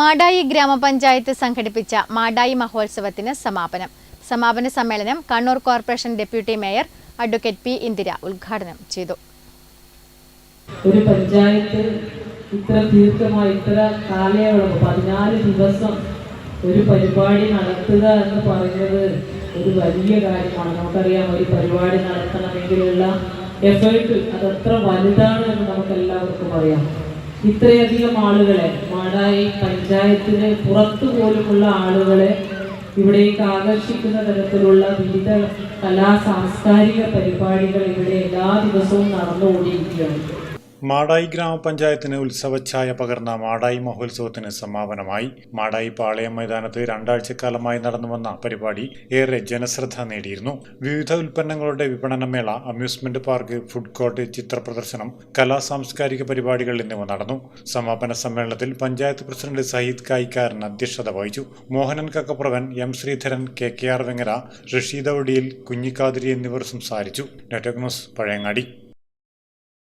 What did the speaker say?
മാടായി ഗ്രാമപഞ്ചായത്ത് സംഘടിപ്പിച്ച മാടായി മഹോത്സവത്തിന് സമാപനം. സമാപന സമ്മേളനം Kannur corporation deputy mayor advocate P Indira ഉദ്ഘാടനം ചെയ്തു. ഒരു പഞ്ചായത്ത് ഇത്ര ദീർഘമായി ഇത്ര കാലയളവ് പതിനാല് ദിവസം ഒരു പരിപാടി നടത്തുക എന്ന് പറയുന്നത് ഒരു വലിയ കാര്യമാണ്. നമുക്കറിയാം ഒരു പരിപാടി നടത്തണമെങ്കിലുള്ള എഫേർട്ട് അതത്ര വലുതാണ് എന്ന് നമുക്ക് എല്ലാവർക്കും അറിയാം. ഇത്രയധികം ആളുകളെ മാടായി പഞ്ചായത്തിന് പുറത്തു പോലുമുള്ള ആളുകളെ ഇവിടേക്ക് ആകർഷിക്കുന്ന തരത്തിലുള്ള വിവിധ കലാ സാംസ്കാരിക പരിപാടികൾ ഇവിടെ എല്ലാ ദിവസവും നടന്നുകൊണ്ടിരിക്കുകയാണ്. മാടായി ഗ്രാമപഞ്ചായത്തിന് ഉത്സവഛായ പകർന്ന മാടായി മഹോത്സവത്തിന് സമാപനമായി മാടായി പാളയം മൈതാനത്ത് രണ്ടാഴ്ചക്കാലമായി നടന്നുവന്ന പരിപാടി ഏറെ ജനശ്രദ്ധ നേടിയിരുന്നു. വിവിധ ഉൽപ്പന്നങ്ങളുടെ വിപണനമേള അമ്യൂസ്മെന്റ് പാർക്ക് ഫുഡ് കോർട്ട് ചിത്ര പ്രദർശനം കലാ സാംസ്കാരിക പരിപാടികൾ എന്നിവ നടന്നു. സമാപന സമ്മേളനത്തിൽ പഞ്ചായത്ത് പ്രസിഡന്റ് സയ്യിദ് കായിക്കാരൻ അധ്യക്ഷത വഹിച്ചു. Mohanan കക്കപ്രവൻ M Sreedharan K K R Vengara Rasheeda ഒടിയിൽ കുഞ്ഞിക്കാതിരി എന്നിവർ സംസാരിച്ചു. നെറ്റോക് ന്യൂസ് പഴയങ്ങാടി.